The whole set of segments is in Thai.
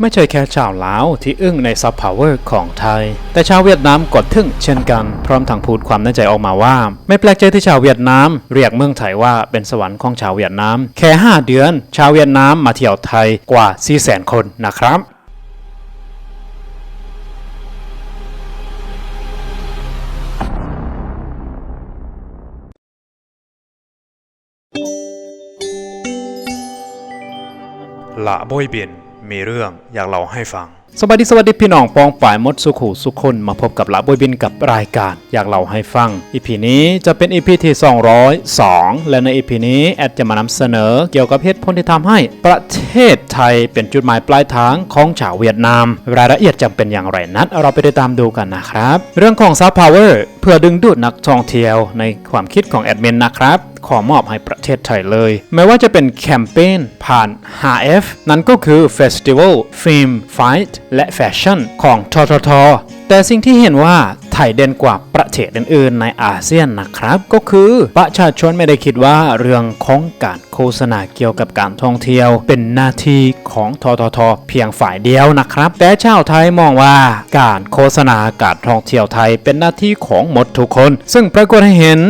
ไม่ใช่แค่ชาวลาวที่อึ้งในซับพาวเวอร์ของไทย แต่ชาวเวียดนามกดทึ่งเช่นกัน พร้อมทั้งพูดความในใจออกมาว่า ไม่แปลกใจที่ชาวเวียดนาม เรียกเมืองไทยว่าเป็นสวรรค์ของชาวเวียดนาม แค่ 5 เดือน ชาวเวียดนามมาเที่ยวไทยกว่า 400,000 คนนะครับละบอยเบียน มีเรื่องอยากเล่าให้ฟัง สวัสดีสวัสดีพี่น้องปองป่ายมดสุขูสุขคนมาพบกับละบอยบินกับรายการอยากเล่าให้ฟังอีพีนี้จะเป็นอีพีที่ 202 และในอีพีนี้แอดจะมานำเสนอเกี่ยวกับเหตุผลที่ทำให้ ประเทศไทยเป็นจุดหมายปลายทางของชาวเวียดนาม รายละเอียดจะเป็นอย่างไรนั้น เราไปติดตามดูกันนะครับ เรื่องของซ o ฟต์พาวเวอร์เพื่อดึงดูดนักท่องเที่ยวในความคิดของแอดมินนะครับ ขอมอบให้ประเทศไทยเลย ไม่ว่าจะเป็นแคมเปญผ่าน HF นั่นก็คือ Festival Film Fight และ Fashion ของทททแต่สิ่งที่เห็นว่าไทยเด่นกว่าประเทศอื่นๆในอาเซียนนะครับ ก็คือประชาชนไม่ได้คิดว่าเรื่องของการโฆษณาเกี่ยวกับการท่องเที่ยว เป็นหน้าที่ของททท เพียงฝ่ายเดียวนะครับ แต่ชาวไทยมองว่าการโฆษณาการท่องเที่ยวไทยเป็นหน้าที่ของหมดทุกคน ซึ่งปรากฏให้เห็น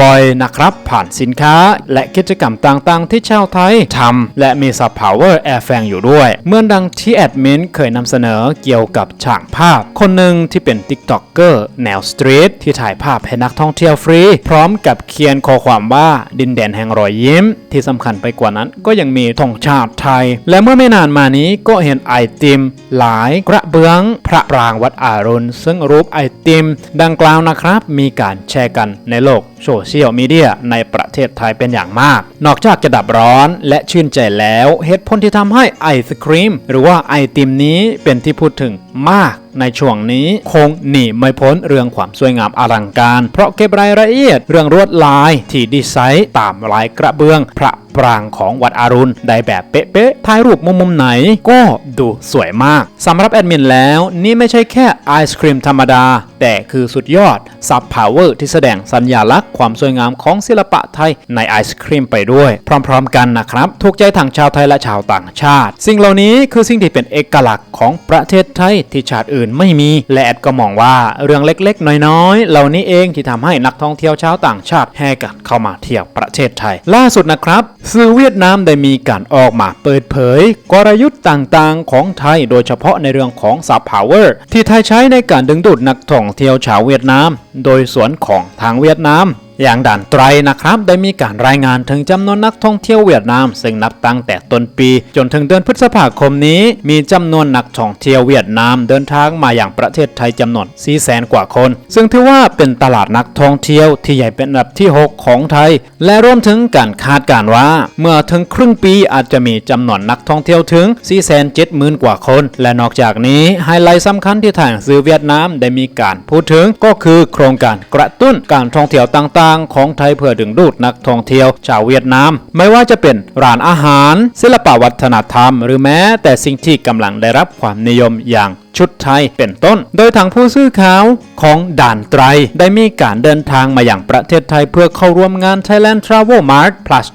บ่อยๆนะครับ ผ่านสินค้าและกิจกรรมต่างๆ ที่ชาวไทยทำและมีซับพาวเวอร์แอร์แฟงอยู่ด้วย เมื่อดังที่แอดมินเคยนำเสนอเกี่ยวกับช่างภาพ คนหนึ่งที่เป็น t ิ k t o k เกอร์แนวสตรีทที่ถ่ายภาพให้นักท่องเที่ยวฟรี พร้อมกับเขียนข้อความว่าดินแดนแห่งรอยยิ้ม ที่สำคัญไปกว่านั้นก็ยังมีธงชาติไทย และเมื่อไม่นานมานี้ก็เห็นไอติม หลายกระเบื้องพระปรางวัดอารุณซึ่งรูปไอติม ดังกล่าวนะครับ มีการแชร์กันในโลก โซเชียลมีเดียในประเทศไทยเป็นอย่างมาก นอกจากจะดับร้อนและชื่นใจแล้วเหตุผลที่ทำให้ไอศครีมหรือว่าไอติมนี้เป็นที่พูดถึงมากในช่วงนี้คงหนีไม่พ้นเรื่องความสวยงามอลังการ เพราะเก็บรายละเอียดเรื่องรวดลายที่ดีไซน์ตามลายกระเบื้องพระปรางของวัดอารุณได้แบบเป๊ะๆถ่ายรูปมุมมุมไหนก็ดูสวยมากสำหรับแอดมินแล้วนี่ไม่ใช่แค่ไอศครีมธรรมดา แต่คือสุดยอดซับพาวเวอร์ที่แสดงสัญญลักษณ์ความสวยงามของศิลปะไทยในไอศครีมไปด้วย พร้อมๆกันนะครับ ถูกใจทั้งชาวไทยและชาวต่างชาติ สิ่งเหล่านี้คือสิ่งที่เป็นเอกลักษณ์ของประเทศไทยที่ชาติอื่นไม่มีและแอดก็มองว่าเรื่องเล็กๆ น้อยๆ เหล่านี้เองที่ทำให้นักท่องเที่ยวชาวต่างชาติแห่กันเข้ามาเที่ยวประเทศไทย ล่าสุดนะครับสื่อเวียดนามได้มีการออกมาเปิดเผย กลยุทธ์ต่างๆ ของไทยโดยเฉพาะในเรื่องของซับพาวเวอร์ที่ไทยใช้ในการดึงดูดนักท่องเที่ยวชาวเวียดนาม โดยสวนของทางเวียดนาม อย่างด่านไตรนะครับได้มีการรายงานถึงจำนวนนักท่องเที่ยวเวียดนาม ซึ่งนับตั้งแต่ต้นปี จนถึงเดือนพฤษภาคมนี้ มีจำนวนนักท่องเที่ยวเวียดนามเดินทางมาอย่างประเทศไทยจำนวน4แสนกว่าคน ซึ่งถือว่าเป็นตลาดนักท่องเที่ยวที่ใหญ่เป็นอันดับที่ 6 ของไทย และรวมถึงการคาดการว่า เมื่อถึงครึ่งปีอาจจะมีจำนวนนักท่องเที่ยวถึง 470,000 กว่าคน และนอกจากนี้ไฮไลท์สำคัญที่ทางสื่อเวียดนามได้มีการพูดถึงก็คือโครงการกระตุ้นการท่องเที่ยวต่างๆของไทยเพื่อดึงดูดนักท่องเที่ยวชาวเวียดนาม ไม่ว่าจะเป็นร้านอาหาร ศิลปวัฒนธรรม หรือแม้แต่สิ่งที่กำลังได้รับความนิยมอย่างชุดไทยเป็นต้น โดยทางผู้ซื้อข่าวของด่านไตร ได้มีการเดินทางมาอย่างประเทศไทยเพื่อเข้าร่วมงาน Thailand Travel Mart Plus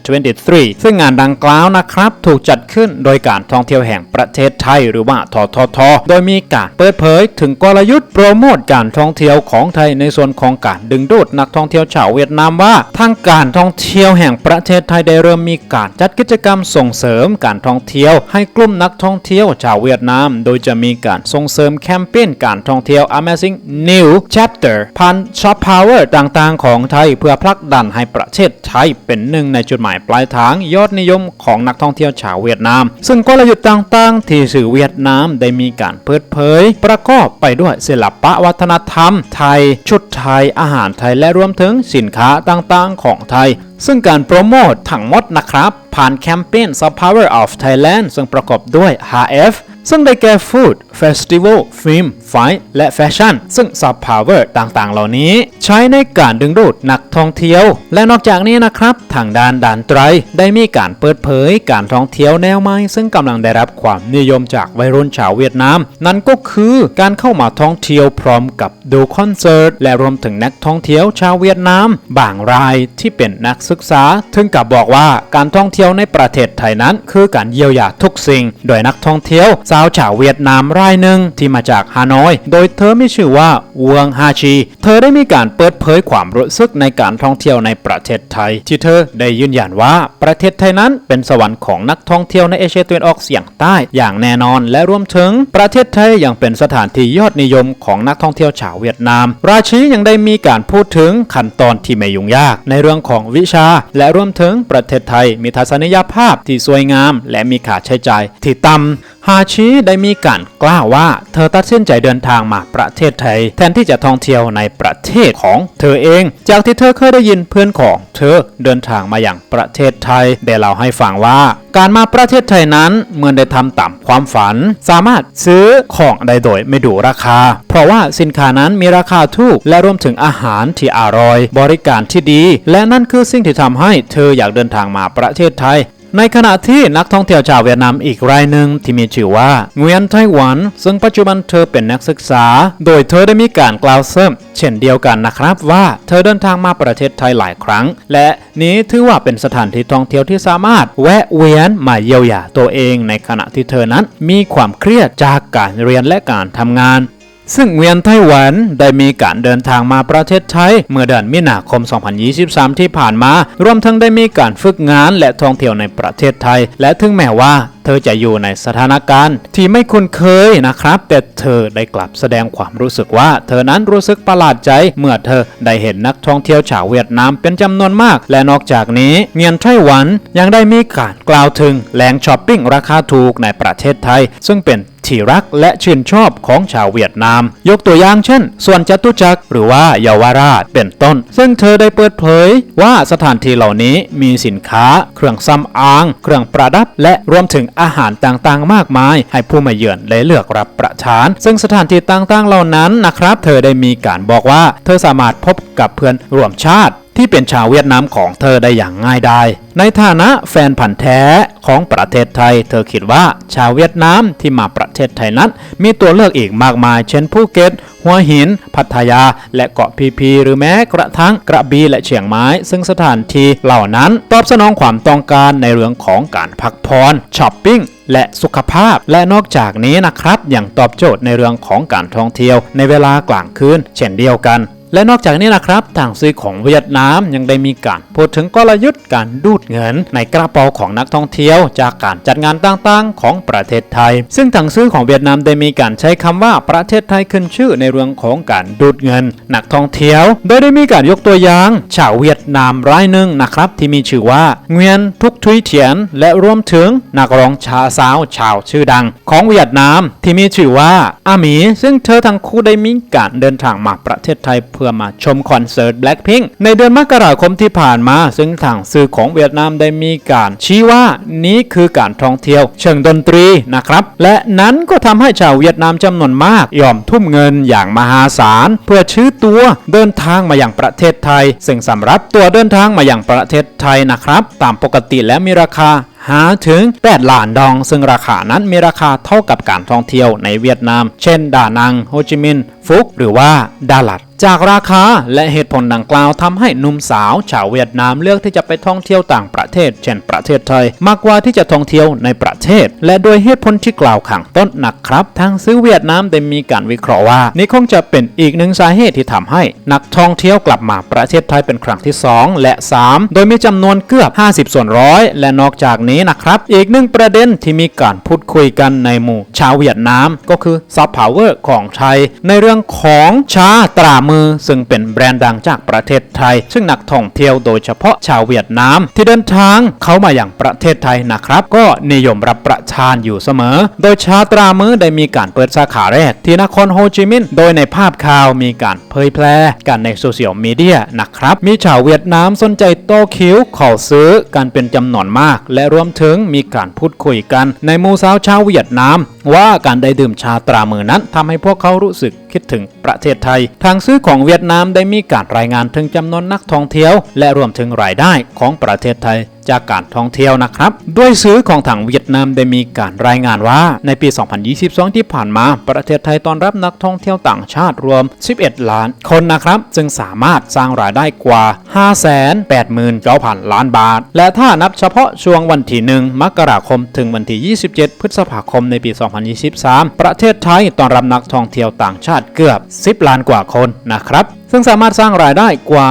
2023 ซึ่งงานดังกล่าวนะครับถูกจัดขึ้นโดยการท่องเที่ยวแห่งประเทศไทยหรือว่าททท โดยมีการเปิดเผยถึงกลยุทธ์โปรโมทการท่องเที่ยวของไทยในส่วนของการดึงดูดนักท่องเที่ยวชาวเวียดนามว่าทางการท่องเที่ยวแห่งประเทศไทยได้เริ่มมีการจัดกิจกรรมส่งเสริมการท่องเที่ยวให้กลุ่มนักท่องเที่ยวชาวเวียดนาม โดยจะะมีการส่งเสริมแคมเปญการท่องเที่ยว Amazing New Chapter พันช็อปพาวเวอร์ต่างๆ ของไทยเพื่อผลักดันให้ประเทศไทยเป็นหนึ่งในจุดหมายปลายทางยอดนิยมของนักท่องเที่ยวชาวเวียดนาม ซึ่งกลยุทธ์ต่างๆ ที่สื่อเวียดนามได้มีการเปิดเผย ประกอบไปด้วยศิลปะวัฒนธรรม ไทย ชุดไทย อาหารไทยและรวมถึงสินค้าต่างๆ ของไทย ซึ่งการโปรโมททั้งหมดนะครับ ผ่านแคมเปญ Sub Power of Thailand ซึ่งประกอบด้วย HF ซึ่งได้แก่ Food Festival Film Fight และ Fashion ซึ่ง Soft Power ต่างๆ เหล่านี้ ใช้ในการดึงดูดนักท่องเที่ยว และนอกจากนี้นะครับ ทางด้านด่านไตร ได้มีการเปิดเผยการท่องเที่ยวแนวใหม่ซึ่งกำลังได้รับความนิยมจากวัยรุ่นชาวเวียดนาม นั่นก็คือการเข้ามาท่องเที่ยวพร้อมกับดูคอนเสิร์ตและรวมถึงนักท่องเที่ยวชาวเวียดนามบางรายที่เป็นนักศึกษา ถึงกับบอกว่าการท่องเที่ยวในประเทศไทยนั้น คือการเยียวยาทุกสิ่ง โดยนักท่องเที่ยวสาาวชาวเวียดนามรายหนึ่งที่มาจากฮานอย โดยเธอมีชื่อว่าเวงฮาชี เธอได้มีการเปิดเผยความรู้สึกในการท่องเที่ยวในประเทศไทย ที่เธอได้ยืนยันว่าประเทศไทยนั้นเป็นสวรรค์ของนักท่องเที่ยวในเอเชียตะวันออกเฉียงใต้อย่างแน่นอนและรวมถึงประเทศไทยยังเป็นสถานที่ยอดนิยมของนักท่องเที่ยวชาวเวียดนาม ราชียังได้มีการพูดถึงขั้นตอนที่ไม่ยุ่งยาก ในเรื่องของวิชา และรวมถึงประเทศไทยมีทัศนียภาพที่สวยงาม และมีค่าใช้จ่ายที่ต่ำฮาชิได้มีการกล่าวว่า เธอตัดสินใจเดินทางมาประเทศไทย แทนที่จะท่องเที่ยวในประเทศของเธอเอง จากที่เธอเคยได้ยินเพื่อนของเธอเดินทางมาอย่างประเทศไทยได้เล่าให้ฟังว่า การมาประเทศไทยนั้นเมื่อได้ทำตามความฝัน สามารถซื้อของได้โดยไม่ดูราคา เพราะว่าสินค้านั้นมีราคาถูกและรวมถึงอาหารที่อร่อย บริการที่ดี และนั่นคือสิ่งที่ทำให้เธออยากเดินทางมาประเทศไทย ในขณะที่นักท่องเที่ยวชาวเวียดนามอีกรายหนึ่งที่มีชื่อว่าเงียนไต้หวัน ซึ่งปัจจุบันเธอเป็นนักศึกษา โดยเธอได้มีการกล่าวเสริมเช่นเดียวกันนะครับว่าเธอเดินทางมาประเทศไทยหลายครั้ง และนี้ถือว่าเป็นสถานที่ท่องเที่ยวที่สามารถแวะเวียนมาเยียวยาตัวเองในขณะที่เธอนั้นมีความเครียดจากการเรียนและการทำงาน ซึ่งเวียนไต้หวันได้มีการเดินทางมาประเทศไทยเมื่อเดือนมีนาคม 2023 ที่ผ่านมา รวมทั้งได้มีการฝึกงานและท่องเที่ยวในประเทศไทย และถึงแม้ว่าเธอจะอยู่ในสถานการณ์ที่ไม่คุ้นเคยนะครับ แต่เธอได้กลับแสดงความรู้สึกว่า เธอนั้นรู้สึกประหลาดใจ เมื่อเธอได้เห็นนักท่องเที่ยวชาวเวียดนามเป็นจำนวนมาก และนอกจากนี้เงียนไต้หวันยังได้มีการกล่าวถึงแหล่งช้อปปิ้งราคาถูกในประเทศไทย ซึ่งเป็นที่รักและชื่นชอบของชาวเวียดนาม ยกตัวอย่างเช่น ส่วนจตุจักรหรือว่าเยาวราชเป็นต้น ซึ่งเธอได้เปิดเผยว่าสถานที่เหล่านี้มีสินค้า เครื่องซ้ำอาง เครื่องประดับ และรวมถึงอาหารต่างๆ มากมาย ให้ผู้มาเยือนได้เลือกรับประทาน ซึ่งสถานที่ต่างๆเหล่านั้นนะครับ เธอได้มีการบอกว่า เธอสามารถพบกับเพื่อนร่วมชาติ ที่เป็นชาวเวียดนามของเธอได้อย่างง่ายดายในฐานะแฟนพันธ์แท้ของประเทศไทย เธอคิดว่าชาวเวียดนามที่มาประเทศไทยนั้น มีตัวเลือกอีกมากมาย เช่นภูเก็ตหัวหิน พัทยา และเกาะพีพีหรือแม้กระทั่งกระบี่และเชียงไม้ซึ่งสถานที่เหล่านั้นตอบสนองความต้องการในเรื่องของการพักผ่อนช้อปปิ้งและสุขภาพและนอกจากนี้นะครับยังตอบโจทย์ในเรื่องของการท่องเที่ยวในเวลากลางคืน เช่นเดียวกัน และนอกจากนี้นะครับทางซื้อของเวียดนามยังได้มีการพูดถึงกลยุทธ์การดูดเงิน ในกระเป๋าของนักท่องเที่ยว จากการจัดงานต่างๆ ของประเทศไทย ซึ่งทางซื้อของเวียดนามได้มีการใช้คำว่าประเทศไทยขึ้นชื่อในเรื่องของการดูดเงิน นักท่องเที่ยว โดยได้มีการยกตัวอย่าง ชาวเวียดนามรายหนึ่งนะครับที่มีชื่อว่าเงียนทุกทุยเทียน และรวมถึงนักร้องชาสาวชาวชื่อดัง ของเวียดนามที่มีชื่อว่าอาหมี ซึ่งเธอทั้งคู่ได้มีการเดินทางมาประเทศไทยพื่อมาชมคอนเสิร์ต Blackpink ในเดือนมกราคมที่ผ่านมา ซึ่งทางสื่อของเวียดนามได้มีการชี้ว่านี้คือการท่องเที่ยว เชิงดนตรีนะครับ และนั้นก็ทำให้ชาวเวียดนามจำนวนมากยอมทุ่มเงินอย่างมหาศาล เพื่อชื่อตัวเดินทางมาอย่างประเทศไทย ซึ่งสำหรับตัวเดินทางมาอย่างประเทศไทยนะครับ ตามปกติแล้วมีราคาหาถึง 8 ล้านดอง ซึ่งราคานั้นมีราคาเท่ากับการท่องเที่ยวในเวียดนาม เช่น ดานัง โฮจิมินห์ ฟุก หรือว่าดาลัด จากราคาและเหตุผลดังกล่าวทำให้หนุ่มสาว ชาวเวียดนามเลือกที่จะไปท่องเที่ยวต่างประเทศ เช่นประเทศไทย มากกว่าที่จะท่องเที่ยวในประเทศ และโดยเหตุผลที่กล่าวข้างต้นนะครับ ทางซื้อเวียดนามได้มีการวิเคราะห์ว่า นี่คงจะเป็นอีกหนึ่งสาเหตุที่ทำให้ นักท่องเที่ยวกลับมาประเทศไทยเป็นครั้งที่ 2 และ 3 โดยมีจำนวนเกือบ 50 ส่วนร้อยและนอกจากนี้นะครับ อีกหนึ่งประเด็นที่มีการพูดคุยกันในหมู่ ชาวเวียดนามก็คือซอฟต์พาวเวอร์ของไทยในเรื่องของชาตรามือ ซึ่งเป็นแบรนด์ดังจากประเทศไทย ซึ่งนักท่องเที่ยวโดยเฉพาะชาวเวียดนามที่เดินทางเข้ามาอย่างประเทศไทยนะครับ ก็นิยมรับประทานอยู่เสมอ โดยชาตรามือได้มีการเปิดสาขาแรก ที่นครโฮจิมินห์โดยในภาพข่าวมีการเผยแพร่กันในโซเชียลมีเดียนะครับมีชาวเวียดนามสนใจโตคิวขอซื้อกันเป็นจำนวนมาก และรวมถึงมีการพูดคุยกัน ในมูสาวชาวเวียดนาม ว่าการได้ดื่มชาตรามือนั้นทำให้พวกเขารู้สึก คิดถึงประเทศไทย ทางซื้อของเวียดนามได้มีการรายงานถึงจำนวนนักท่องเที่ยว และรวมถึงรายได้ของประเทศไทยจากการท่องเที่ยวนะครับ ด้วยซื้อของทางเวียดนามได้มีการรายงานว่าในปี 2022 ที่ผ่านมาประเทศไทยตอนรับนักท่องเที่ยวต่างชาติรวม 11 ล้านคนนะครับซึ่งสามารถสร้างรายได้กว่า 589,000 ล้านบาท และถ้านับเฉพาะช่วงวันที่ 1 มกราคม ถึงวันที่ 27 พฤษภาคมในปี 2023 ประเทศไทยตอนรับนักท่องเที่ยวต่างชาติเกือบ 10 ล้านกว่าคนนะครับ ซึ่งสามารถสร้างรายได้กว่า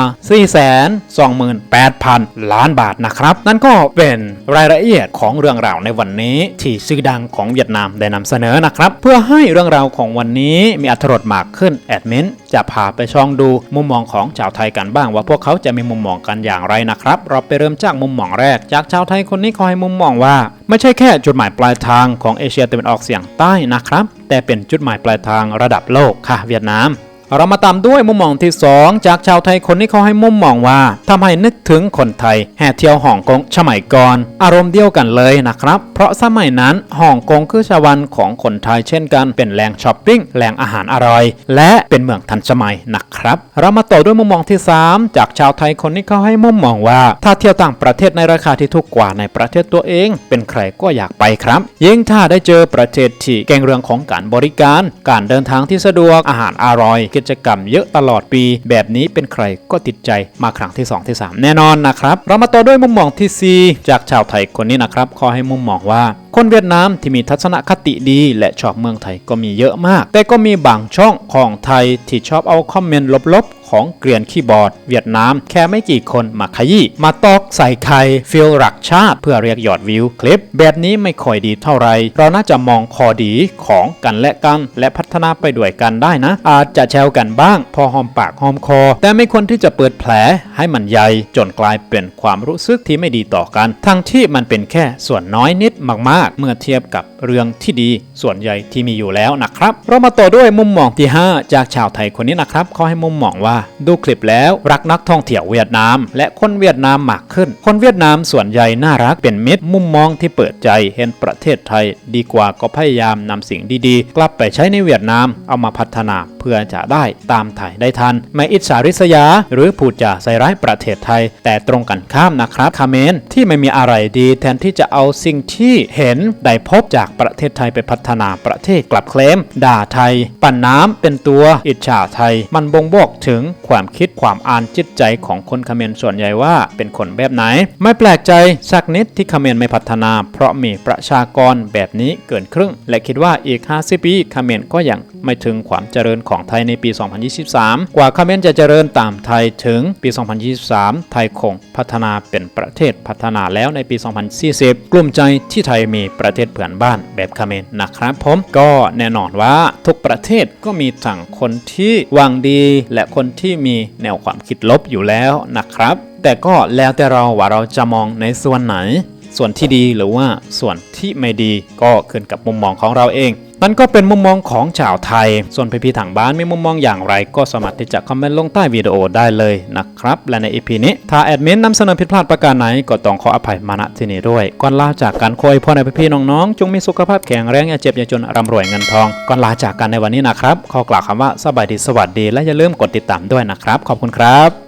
428,000 ล้านบาทนะครับ นั่นก็เป็นรายละเอียดของเรื่องราวในวันนี้ ที่ชื่อดังของเวียดนามได้นำเสนอนะครับ เพื่อให้เรื่องราวของวันนี้มีอรรถรสมากขึ้นแอดมินจะพาไปช่องดูมุมมองของชาวไทยกันบ้าง ว่าพวกเขาจะมีมุมมองกันอย่างไรนะครับ เราไปเริ่มจากมุมมองแรก จากชาวไทยคนนี้คอยมุมมองว่า ไม่ใช่แค่จุดหมายปลายทางของเอเชียตะวันออกเฉียงใต้นะครับ แต่เป็นจุดหมายปลายทางระดับโลกค่ะเวียดนาม เรามาตามด้วยมุมมองที่ 2 จากชาวไทยคนนี้เขาให้มุมมองว่าทำให้นึกถึงคนไทยแห่เที่ยวฮ่องกงสมัยก่อน อารมณ์เดียวกันเลยนะครับ เพราะสมัยนั้นฮ่องกงคือชาวันของคนไทยเช่นกันเป็นแหล่งช้อปปิ้งแหล่งอาหารอร่อย และเป็นเมืองทันสมัยนะครับ เรามาต่อด้วยมุมมองที่ 3 จากชาวไทยคนนี้เขาให้มุมมองว่า ถ้าเที่ยวต่างประเทศในราคาที่ถูกกว่าในประเทศตัวเอง เป็นใครก็อยากไปครับยิ่งถ้าได้เจอประเทศที่เก่งเรื่องของการบริการ การเดินทางที่สะดวกอาหารอร่อยกิจกรรมเยอะตลอดปี แบบนี้เป็นใครก็ติดใจมาครั้งที่ 2 ที่ 3 แน่นอนนะครับ เรามาต่อด้วยมุมมองที่ 4 จากชาวไทยคนนี้นะครับขอให้มุมมองว่าคนเวียดนามที่มีทัศนคติดี และชอบเมืองไทยก็มีเยอะมาก แต่ก็มีบางช่องของไทยที่ชอบเอาคอมเมนต์ลบๆ ของเกรียนคีย์บอร์ด เวียดนามแค่ไม่กี่คนมาขยี้มาตอกใส่ใครฟิลรักชาติ เพื่อเรียกยอดวิวคลิป แบบนี้ไม่ค่อยดีเท่าไหรเราน่าจะมองข้อดีของกันและกัน และพัฒนาไปด้วยกันได้นะ อาจจะแชวกันบ้าง พอหอมปากหอมคอ แต่ไม่ควรที่จะเปิดแผลให้มันใหญ่จนกลายเป็นความรู้สึกที่ไม่ดีต่อกัน ทั้งที่มันเป็นแค่ส่วนน้อยนิดมากๆเมื่อเทียบกับเรื่องที่ดีส่วนใหญ่ที่มีอยู่แล้วนะครับ เรามาต่อด้วยมุมมองที่ 5 จากชาวไทยคนนี้นะครับเขาให้มุมมองว่าดูคลิปแล้วรักนักท่องเที่ยวเวียดนาม และคนเวียดนามมากขึ้น คนเวียดนามส่วนใหญ่น่ารักเป็นมิตรมุมมองที่เปิดใจเห็นประเทศไทย ดีกว่าก็พยายามนำสิ่งดีๆ กลับไปใช้ในเวียดนามเอามาพัฒนาเพื่อจะได้ตามไทยได้ทัน ไม่อิจฉาริษยา หรือพูดจาใส่ร้ายประเทศไทย แต่ตรงกันข้ามนะครับคาเมนที่ไม่มีอะไรดีแทนที่จะเอาสิ่งที่เห็นนได้พบจากประเทศไทยไปพัฒนาประเทศกลับเคลมด่าไทย ปั่นน้ำเป็นตัวอิจฉาไทย มันบ่งบอกถึงความคิดความอ่านจิตใจของคนคาเมนส่วนใหญ่ว่าเป็นคนแบบไหน ไม่แปลกใจสักนิดที่คาเมนไม่พัฒนา เพราะมีประชากรแบบนี้เกินครึ่ง และคิดว่าอีก 50 ปีคาเมนก็ยังไม่ถึงความเจริญของไทยในปี 2023 กว่าคาเมนจะเจริญตามไทยถึงปี 2023 ไทยคงพัฒนาเป็นประเทศพัฒนาแล้วในปี 2040 กลุ่มใจที่ไทยมีประเทศเผื่อนบ้านแบบคาเมนนะครับผมก็แน่นอนว่าทุกประเทศก็มีทั้งคนที่วางดี และคนที่มีแนวความคิดลบอยู่แล้วนะครับ แต่ก็แล้วแต่เราว่าเราจะมองในส่วนไหน ส่วนที่ดีหรือว่าส่วนที่ไม่ดีก็ขึ้นกับมุมมองของเราเอง นั่นก็เป็นมุมมองของชาวไทย ส่วนพี่ๆทางบ้านมีมุมมองอย่างไร ก็สามารถที่จะคอมเมนต์ลงใต้วิดีโอได้เลยนะครับ และในอีพีนี้ ถ้าแอดมินนำเสนอผิดพลาดประการไหน ก็ต้องขออภัยมาณที่นี้ด้วย ก่อนลาจากการคอยพ่อในพี่ๆน้องๆ จงมีสุขภาพแข็งแรงอย่าเจ็บอย่าจนร่ำรวยเงินทอง ก่อนลาจากกันในวันนี้นะครับ ขอกล่าวคำว่าสบายดีสวัสดี และอย่าลืมกดติดตามด้วยนะครับ ขอบคุณครับ